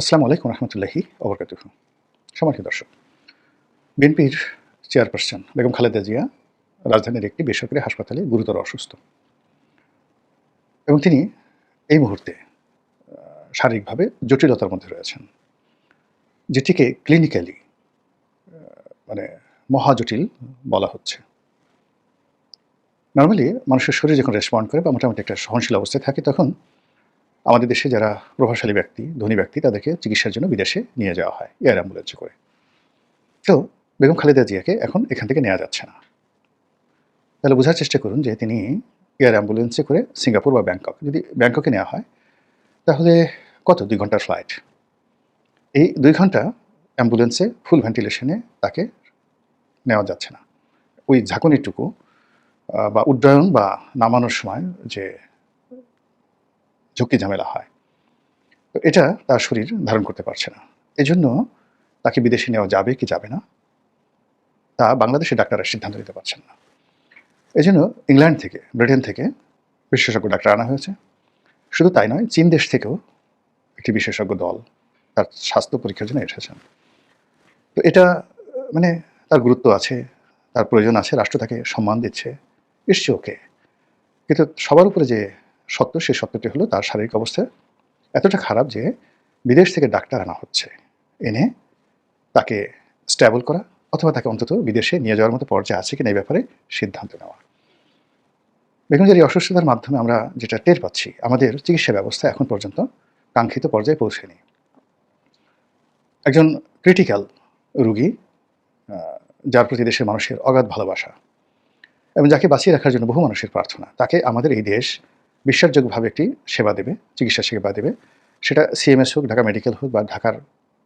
আসসালামু আলাইকুম রহমতুল্লাহি অবরকাত সম্মানিত দর্শক, বিএনপির চেয়ারপারসন বেগম খালেদা জিয়া রাজধানীর একটি বেসরকারি হাসপাতালে গুরুতর অসুস্থ এবং তিনি এই মুহূর্তে শারীরিকভাবে জটিলতার মধ্যে রয়েছেন, যেটিকে ক্লিনিক্যালি মানে মহাজটিল বলা হচ্ছে। নর্মালি মানুষের শরীর যখন রেসপন্ড করে বা মোটামুটি একটা সহনশীল অবস্থায় থাকে, তখন আমাদের দেশে যারা প্রভাবশালী ব্যক্তি, ধনী ব্যক্তি, তাদেরকে চিকিৎসার জন্য বিদেশে নিয়ে যাওয়া হয় এয়ার অ্যাম্বুলেন্সে করে। তো বেগম খালেদা জিয়াকে এখন এখান থেকে নেওয়া যাচ্ছে না। তাহলে বোঝার চেষ্টা করুন যে তিনি এয়ার অ্যাম্বুলেন্সে করে সিঙ্গাপুর বা ব্যাংকক, যদি ব্যাংককে নেওয়া হয়, তাহলে কত? দুই ঘণ্টার ফ্লাইট এই দুই ঘণ্টা অ্যাম্বুলেন্সে ফুল ভেন্টিলেশনে তাকে নেওয়া যাচ্ছে না। ওই ঝাঁকুনিটুকু বা উড্ডয়ন বা নামানোর সময় যে ঝুঁকি ঝামেলা হয়। তো এটা তার শরীর ধারণ করতে পারছে না। এজন্য তাকে বিদেশে নেওয়া যাবে কি যাবে না, তা বাংলাদেশের ডাক্তাররা সিদ্ধান্ত নিতে পারছেন না। এই জন্য ইংল্যান্ড থেকে, ব্রিটেন থেকে বিশেষজ্ঞ ডাক্তার আনা হয়েছে। শুধু তাই নয়, চীন দেশ থেকেও একটি বিশেষজ্ঞ দল তার স্বাস্থ্য পরীক্ষার জন্য এসেছেন। তো এটা মানে তার গুরুত্ব আছে, তার প্রয়োজন আছে, রাষ্ট্র তাকে সম্মান দিচ্ছে ইসছে ওকে। কিন্তু সবার উপরে যে সত্য সেই সত্যটি হলো তার শারীরিক অবস্থা এতটা খারাপ যে বিদেশ থেকে ডাক্তার আনা হচ্ছে। এনে তাকে স্ট্যাবল করা অথবা তাকে অন্তত বিদেশে নিয়ে যাওয়ার মতো পর্যায়ে আছে কিনা এই ব্যাপারে সিদ্ধান্ত নেওয়া। বেগুনজারি অসুস্থতার মাধ্যমে আমরা যেটা টের পাচ্ছি, আমাদের চিকিৎসা ব্যবস্থা এখন পর্যন্ত কাঙ্ক্ষিত পর্যায়ে পৌঁছেনি। একজন ক্রিটিক্যাল রুগী যার প্রতি দেশের মানুষের অগাধ ভালোবাসা এবং যাকে বাঁচিয়ে রাখার জন্য বহু মানুষের প্রার্থনা, তাকে আমাদের এই দেশ বিশ্বাসযোগ্যভাবে একটি সেবা দেবে, চিকিৎসা সেবা দেবে। সেটা সিএমএস হোক, ঢাকা মেডিকেল হোক বা ঢাকার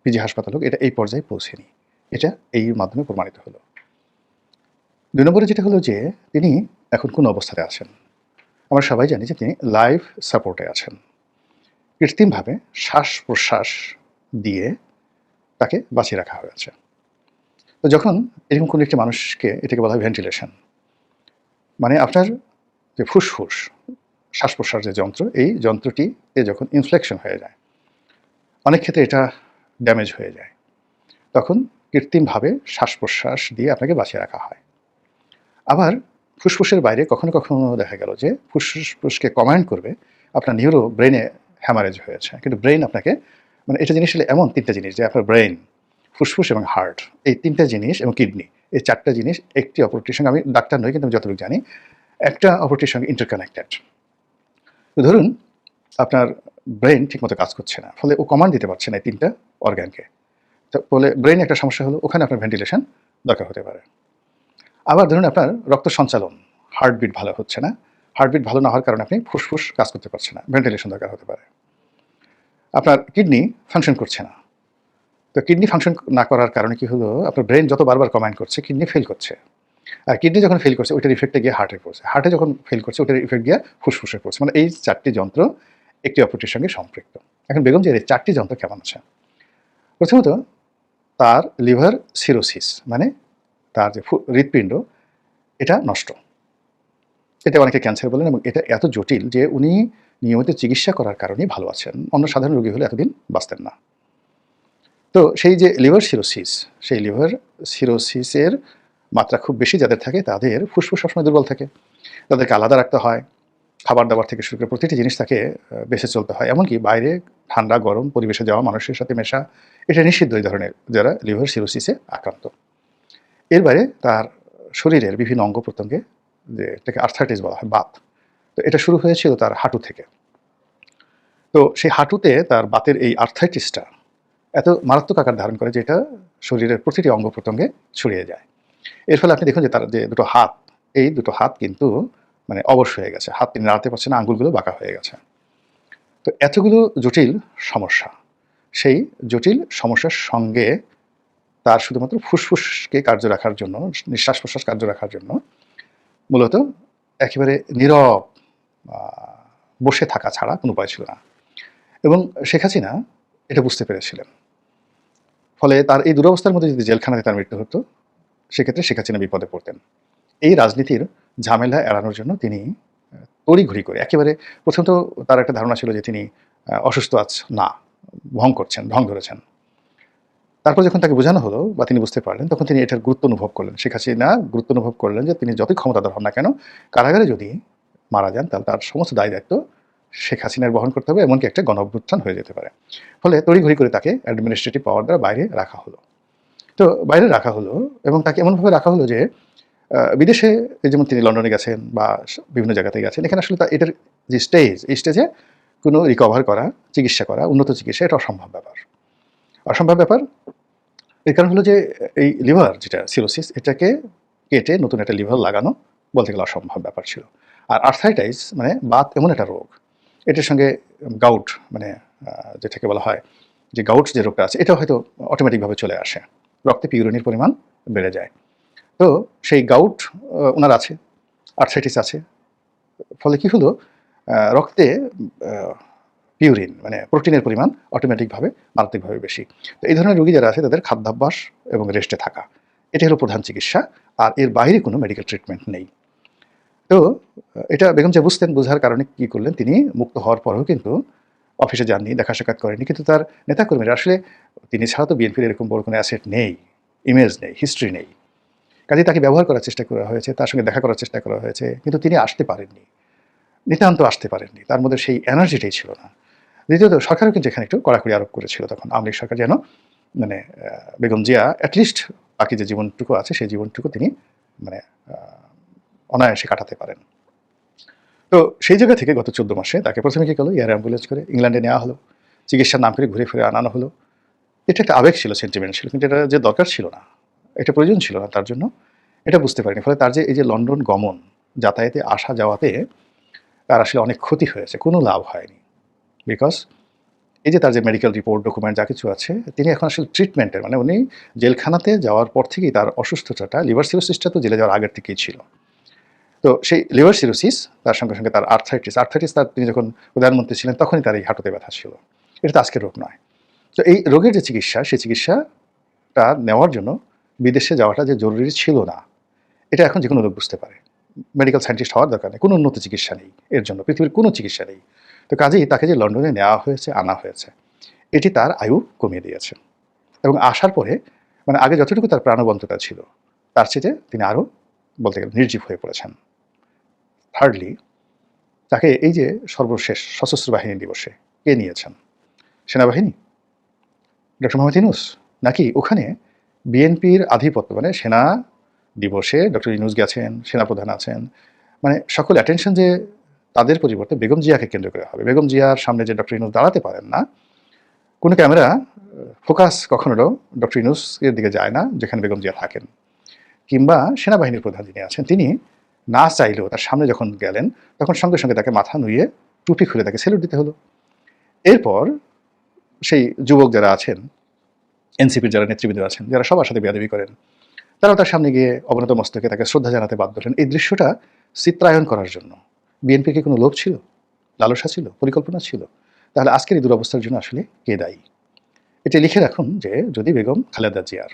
পিজি হাসপাতাল হোক, এটা এই পর্যায়ে পৌঁছেনি। এটা এই মাধ্যমে প্রমাণিত হলো। দুই নম্বরে যেটা হলো যে, তিনি এখন কোন অবস্থাতে আছেন? আমরা সবাই জানি যে তিনি লাইফ সাপোর্টে আছেন। কৃত্রিমভাবে শ্বাস প্রশ্বাস দিয়ে তাকে বাঁচিয়ে রাখা হয়েছে। তো যখন এরকম কোনো একটি মানুষকে এটাকে বলা হয় ভেন্টিলেশন মানে আপনার যে ফুসফুস শ্বাস প্রশ্বাস যে যন্ত্র, এই যন্ত্রটিতে যখন ইনফ্লেকশন হয়ে যায়, অনেক ক্ষেত্রে এটা ড্যামেজ হয়ে যায়। তখন কৃত্রিমভাবে শ্বাস প্রশ্বাস দিয়ে আপনাকে বাঁচিয়ে রাখা হয়। আবার ফুসফুসের বাইরে কখনো কখনো দেখা গেল যে ফুসফুসকে কমান্ড করবে, আপনার নিউরো ব্রেনে হ্যামারেজ হয়েছে। কিন্তু ব্রেন আপনাকে মানে এটা জিনিস হলো এমন তিনটা জিনিস, যে আপনার ব্রেন ফুসফুস এবং হার্ট এই তিনটা জিনিস এবং কিডনি এই চারটা জিনিস একটি অপরটির সঙ্গে, আমি ডাক্তার নই, কিন্তু আমি যতটুকু জানি, একটা অপরটির সঙ্গে ইন্টারকানেক্টেড ধরুন, আপনার ব্রেন ঠিকমতো কাজ করছে না, ফলে ও কমান্ড দিতে পারছে না এই তিনটা অর্গ্যানকে ফলে ব্রেন একটা সমস্যা হলো, ওখানে আপনার ভেন্টিলেশন দরকার হতে পারে। আবার ধরুন আপনার রক্ত সঞ্চালন হার্টবিট ভালো হচ্ছে না হার্টবিট ভালো না হওয়ার কারণে আপনি ফুসফুস কাজ করতে পারছে না ভেন্টিলেশন দরকার হতে পারে। আপনার কিডনি ফাংশন করছে না। তো কিডনি ফাংশন না করার কারণে কি হলো, আপনার ব্রেন যত বারবার কমান্ড করছে কিডনি ফেল করছে। আর কিডনি যখন ফেল করছে, ওইটার ইফেক্টে গিয়ে হার্টে পড়ছে। হার্টে যখন ফেল করছে, ওইটার ইফেক্ট গিয়ে ফুসফুসে পড়ছে। মানে এই চারটি যন্ত্র একটি অপরটির সঙ্গে সম্পৃক্ত। এখন বেগম এই চারটি যন্ত্র কেমন আছে? প্রথমত, তার লিভার সিরোসিস মানে তার যে হৃৎপিণ্ড, এটা নষ্ট। এটা অনেকে ক্যান্সার বলেন এবং এটা এত জটিল যে উনি নিয়মিত চিকিৎসা করার কারণেই ভালো আছেন। অন্য সাধারণ রোগী হলে এতদিন বাঁচতেন না। তো সেই যে লিভার সিরোসিস সেই লিভার সিরোসিসের মাত্রা খুব বেশি যাদের থাকে, তাদের ফুসফুস সবসময় দুর্বল থাকে। তাদেরকে আলাদা রাখতে হয়। খাবার দাবার থেকে শুরু করে প্রতিটি জিনিস তাকে বেঁচে চলতে হয়। এমনকি বাইরে ঠান্ডা, গরম পরিবেশে যাওয়া মানুষের সাথে মেশা, এটা নিষিদ্ধ এই ধরনের যারা লিভার সিরোসিসে আক্রান্ত। এর বাইরে তার শরীরের বিভিন্ন অঙ্গ প্রত্যঙ্গে যে এটাকে আর্থাইটিস বলা হয়, বাত। তো এটা শুরু হয়েছিল তার হাঁটু থেকে। তো সেই হাঁটুতে তার বাতের এই আর্থাইটিসটা এত মারাত্মক আকার ধারণ করে যে এটা শরীরের প্রতিটি অঙ্গ প্রত্যঙ্গে ছড়িয়ে যায়। এর ফলে আপনি দেখুন যে তার যে দুটো হাত, এই দুটো হাত কিন্তু মানে অবশ হয়ে গেছে। হাত তিনি নাড়াতে পারছে না, আঙ্গুলগুলো বাঁকা হয়ে গেছে। তো এতগুলো জটিল সমস্যা, সেই জটিল সমস্যার সঙ্গে তার শুধুমাত্র ফুসফুসকে কার্য রাখার জন্য নিঃশ্বাস প্রশ্বাস কার্য রাখার জন্য মূলত একেবারে নীরব বসে থাকা ছাড়া কোনো উপায় ছিল না। এবং শেখ হাসিনা এটা বুঝতে পেরেছিলেন। ফলে তার এই দুরবস্থার মধ্যে যদি জেলখানাতে তার মৃত্যু হতো সেক্ষেত্রে শেখ হাসিনা বিপদে পড়তেন। এই রাজনীতির ঝামেলা এড়ানোর জন্য তিনি তড়িঘড়ি করে, একেবারে প্রথম তো তার একটা ধারণা ছিল যে তিনি অসুস্থ আছ না ভং করছেন ঢং ধরেছেন। তারপর যখন তাকে বোঝানো হলো বা তিনি বুঝতে পারলেন, তখন তিনি এটার গুরুত্ব অনুভব করলেন। শেখ হাসিনা গুরুত্ব অনুভব করলেন যে তিনি যতই ক্ষমতাধর হন না কেন, কারাগারে যদি মারা যান, তাহলে তার সমস্ত দায় দায়িত্ব শেখ হাসিনার বহন করতে হবে, এমনকি একটা গণ হয়ে যেতে পারে। ফলে তড়িঘড়ি করে তাকে অ্যাডমিনিস্ট্রেটিভ পাওয়ার দ্বারা বাইরে রাখা হলো। তো বাইরে রাখা হলো এবং তাকে এমনভাবে রাখা হলো যে বিদেশে যেমন তিনি লন্ডনে গেছেন বা বিভিন্ন জায়গাতে গেছেন, এখানে আসলে এটার যে স্টেজ এই স্টেজে কোনো রিকভার করা, চিকিৎসা করা, উন্নত চিকিৎসা, এটা অসম্ভব ব্যাপার। অসম্ভব ব্যাপার, এর কারণ হলো যে, এই লিভার যেটা সিরোসিস এটাকে কেটে নতুন একটা লিভার লাগানো বলতে গেলে অসম্ভব ব্যাপার ছিল। আর আর্থাইটাইস মানে বাত এমন একটা রোগ, এটার সঙ্গে গাউট মানে যেটাকে বলা হয়, যে গাউট যে রোগটা আছে, এটা হয়তো অটোমেটিকভাবে চলে আসে। রক্তে পিউরিনের পরিমাণ বেড়ে যায়। তো সেই গাউট ওনার আছে আর্থাইটিস আছে। ফলে কি হলো? রক্তে পিউরিন মানে প্রোটিনের পরিমাণ অটোমেটিকভাবে মারাত্মকভাবে বেশি। তো এই ধরনের রোগী যারা আছে, তাদের খাদ্যাভ্যাস এবং রেস্টে থাকা এটি হলো প্রধান চিকিৎসা। আর এর বাইরে কোনো মেডিকেল ট্রিটমেন্ট নেই। তো এটা বেগম যে বুঝতেন, বোঝার কারণে কি করলেন, তিনি মুক্ত হওয়ার পরেও কিন্তু অফিসে যাননি দেখা সাক্ষাৎ করেনি কিন্তু তার নেতাকর্মীরা আসলে তিনি ছাড়া তো বিএনপির এরকম বড় কোনো অ্যাসেট নেই ইমেজ নেই হিস্ট্রি নেই। কাজে তাকে ব্যবহার করার চেষ্টা করা হয়েছে, তার সঙ্গে দেখা করার চেষ্টা করা হয়েছে, কিন্তু তিনি আসতে পারেননি। নিতান্ত আসতে পারেননি, তার মধ্যে সেই এনার্জিটাই ছিল না। দ্বিতীয়ত, সরকারও কিন্তু এখানে একটু কড়াকড়ি আরোপ করেছিল তখন, আওয়ামী সরকার যেন মানে বেগম জিয়া অ্যাটলিস্ট বাকি যে জীবনটুকু আছে, সেই জীবনটুকু তিনি মানে অনায়াসে কাটাতে পারেন। তো সেই জায়গা থেকে গত চোদ্দ মাসে তাকে প্রথমে কী করল? এয়ার অ্যাম্বুলেন্স করে ইংল্যান্ডে নেওয়া হলো। চিকিৎসার নাম করে ঘুরে ফিরে আনানো হলো। এটা একটা আবেগ ছিল সেন্টিমেন্ট ছিল, কিন্তু এটা যে দরকার ছিল না, এটা প্রয়োজন ছিল না তার জন্য এটা বুঝতে পারিনি। ফলে তার যে এই যে লন্ডন গমন, যাতায়াতে আসা যাওয়াতে তার আসলে অনেক ক্ষতি হয়েছে, কোনো লাভ হয়নি। বিকজ এই যে তার যে মেডিকেল রিপোর্ট ডকুমেন্ট যা কিছু আছে, তিনি এখন আসলে ট্রিটমেন্টের মানে উনি জেলখানাতে যাওয়ার পর থেকেই তার অসুস্থতাটা লিভার সিরোসিসটা তো জেলে যাওয়ার আগের থেকেই ছিল। তো সেই লিভার সিরোসিস তার সঙ্গে সঙ্গে তার আর্থাইটিস আর্থাইটিস তার তিনি যখন প্রধানমন্ত্রী ছিলেন, তখনই তার এই হাঁটুতে ব্যথা ছিল। এটা তো আজকের রোগ নয়। তো এই রোগের যে চিকিৎসা, সেই চিকিৎসাটা নেওয়ার জন্য বিদেশে যাওয়াটা যে জরুরি ছিল না, এটা এখন যে কোনো লোক বুঝতে পারে। মেডিকেল সায়েন্টিস্ট হওয়ার দরকার নেই, কোনো উন্নত চিকিৎসা নেই এর জন্য, পৃথিবীর কোনো চিকিৎসা নেই। তো কাজেই তাকে যে লন্ডনে নেওয়া হয়েছে, আনা হয়েছে, এটি তার আয়ু কমিয়ে দিয়েছে। এবং আসার পরে মানে আগে যতটুকু তার প্রাণবন্ততা ছিল, তার চেয়ে তিনি আরও বলতে গেলে নির্জীব হয়ে পড়েছেন। থার্ডলি তাকে এই যে সর্বশেষ সশস্ত্র বাহিনী দিবসে কে নিয়েছেন? সেনাবাহিনী? ডক্টর মোহাম্মদ ইনুস নাকি ওখানে বিএনপির আধিপত্য মানে সেনা দিবসে ডক্টর ইনুস গেছেন, সেনাপ্রধান আছেন মানে সকল অ্যাটেনশন যে তাদের পরিবর্তে বেগম জিয়াকে কেন্দ্র করে হবে। বেগম জিয়ার সামনে যে ডক্টর ইনুস দাঁড়াতে পারেন না, কোনো ক্যামেরা ফোকাস কখনো ডক্টর ইনুসের দিকে যায় না, যেখানে বেগম জিয়া থাকেন। কিংবা সেনাবাহিনীর প্রধান যিনি আছেন, তিনি না চাইলেও তার সামনে যখন গেলেন, তখন সঙ্গে সঙ্গে তাকে মাথা নুয়ে টুপি খুলে তাকে সেলুট দিতে হলো। এরপর সেই যুবক যারা আছেন, এনসিপির যারা নেতৃবৃন্দ আছেন, যারা সবার সাথে বেয়াদবি করেন, তারাও তার সামনে গিয়ে অবনত মস্তকে তাকে শ্রদ্ধা জানাতে বাধ্য হলেন। এই দৃশ্যটা চিত্রায়ন করার জন্য। বিএনপির কি কোনো লোভ ছিল? লালসা ছিল? পরিকল্পনা ছিল? তাহলে আজকের এই দুরবস্থার জন্য আসলে কে দায়ী? এটা লিখে রাখুন যে যদি বেগম খালেদা জিয়ার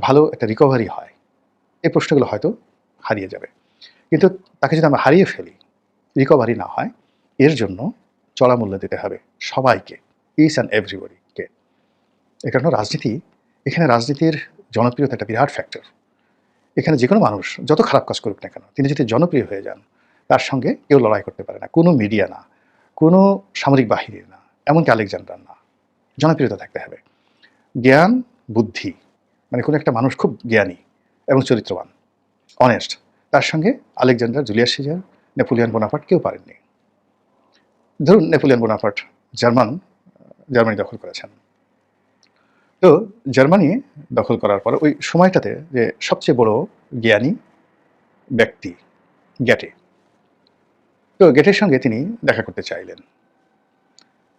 ভালো একটা রিকভারি হয়, এই প্রশ্নগুলো হয়তো হারিয়ে যাবে। কিন্তু তাকে যদি আমরা হারিয়ে ফেলি রিকভারি না হয়, এর জন্য চড়া মূল্য দিতে হবে সবাইকে। ইস অ্যান্ড এভরিবডিকে এ কারণে রাজনীতি, এখানে রাজনীতির জনপ্রিয়তা একটা বিরাট ফ্যাক্টর এখানে যে কোনো মানুষ, যত খারাপ কাজ করুক না কেন, তিনি যদি জনপ্রিয় হয়ে যান, তার সঙ্গে কেউ লড়াই করতে পারে না। কোনো মিডিয়া না, কোনো সামরিক বাহিনী না, এমনকি আলেকজান্ডার না। জনপ্রিয়তা থাকতে হবে। জ্ঞান, বুদ্ধি মানে কোনো একটা মানুষ খুব জ্ঞানী এবং চরিত্রবান অনেস্ট তার সঙ্গে Alexander, Julius Caesar, Napoleon Bonaparte কেউ পারেননি। ধরুন নেপোলিয়ান বোনাপার্ট, জার্মান জার্মানি দখল করেছেন। তো জার্মানি দখল করার পর ওই সময়টাতে যে সবচেয়ে বড় জ্ঞানী ব্যক্তি গ্যাটে তো গেটের সঙ্গে তিনি দেখা করতে চাইলেন।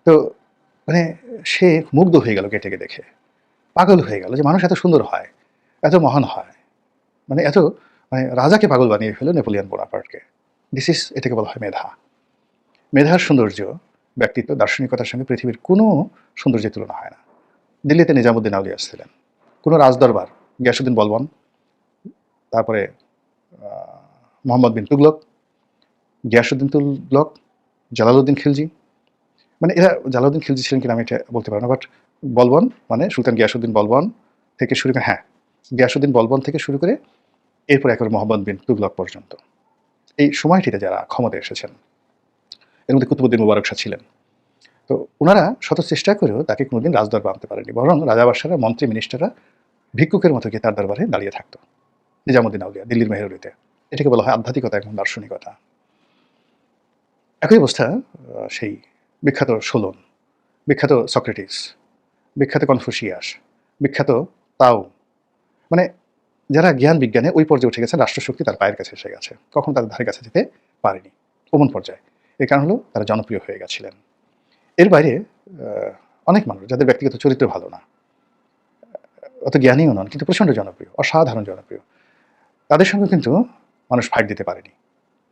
তো মানে সে মুগ্ধ হয়ে গেল গেটেকে দেখে। পাগল হয়ে গেল যে মানুষ এত সুন্দর হয়, এত মহান হয়। মানে এত মানে রাজাকে পাগল বানিয়ে ফেলো নেপোলিয়ান বোনাপার্টকে। দিস ইস এটাকে বলা হয় মেধা। মেধার সৌন্দর্য ব্যক্তিত্ব দার্শনিকতার সঙ্গে পৃথিবীর কোনো সৌন্দর্যের তুলনা হয় না। দিল্লিতে নিজামুদ্দিন আউলিয়া ছিলেন কোনো রাজদরবার গিয়াসুদ্দিন বলবন, তারপরে মোহাম্মদ বিন তুগলক গিয়াসুদ্দিন তুগলক, জালালউদ্দিন খিলজি। মানে এরা জালাউদ্দিন খিলজি ছিলেন কিনা আমি এটা বলতে পারব না বাট বলবন মানে সুলতান গিয়াসুদ্দিন বলবন থেকে শুরু করে হ্যাঁ গিয়াসুদ্দিন বলবন থেকে শুরু করে এরপর একবার মোহাম্মদ বিন তুগলক পর্যন্ত। এই সময়টিতে যারা ক্ষমতায় এসেছেন এর মধ্যে কুতুবুদ্দিন মুবারক শাহ ছিলেন। তো ওনারা শত চেষ্টা করেও তাকে কোনোদিন রাজদরবার আনতে পারেনি বরং রাজাবাসারা মন্ত্রী, মিনিস্টাররা ভিক্ষুকের মতো গিয়ে তার দরবারে দাঁড়িয়ে থাকতো। নিজামুদ্দিন আউলিয়া, দিল্লির মেহরুলিতে। এটাকে বলা হয় আধ্যাত্মিকতা এবং দার্শনিকতা। একই অবস্থা সেই বিখ্যাত সোলন, বিখ্যাত সক্রেটিস, বিখ্যাত কনফুসিয়াস, বিখ্যাত তাও। মানে যারা জ্ঞান বিজ্ঞানে ওই পর্যায়ে উঠে গেছে, রাষ্ট্রশক্তি তার পায়ের কাছে এসে গেছে। কখন তাদের ধারে কাছে যেতে পারেনি। ওমন পর্যায়ে। এর কারণ হলো তারা জনপ্রিয় হয়ে গেছিলেন। এর বাইরে অনেক মানুষ, যাদের ব্যক্তিগত চরিত্র ভালো না, অত জ্ঞানীও নন, কিন্তু প্রচণ্ড জনপ্রিয়, অসাধারণ জনপ্রিয়, তাদের সঙ্গে কিন্তু মানুষ ফাইট দিতে পারেনি।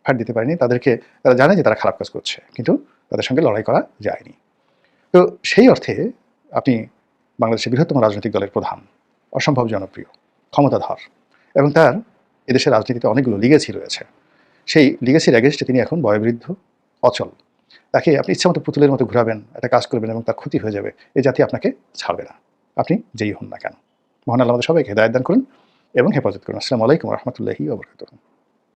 ফাইট দিতে পারেনি, তাদেরকে, তারা জানে যে তারা খারাপ কাজ করছে, কিন্তু তাদের সঙ্গে লড়াই করা যায়নি। তো সেই অর্থে আপনি বাংলাদেশের বৃহত্তম রাজনৈতিক দলের প্রধান, অসম্ভব জনপ্রিয়, ক্ষমতাধর, এবং তার এদেশের রাজনীতিতে অনেকগুলো লিগেসি রয়েছে। সেই লিগেসির অ্যাগেনস্টে তিনি এখন বয়োবৃদ্ধ অচল। তাকে আপনি ইচ্ছামতো পুতুলের মতো ঘুরাবেন, একটা কাজ করবেন এবং তার ক্ষতি হয়ে যাবে, এই জাতি আপনাকে ছাড়বে না। আপনি যেই হন না কেন। মহান আল্লাহ আমাদের সবাইকে হেদায়তদান করুন এবং হেফাজত করুন। আসসালামু আলাইকুম রহমতুল্লাহি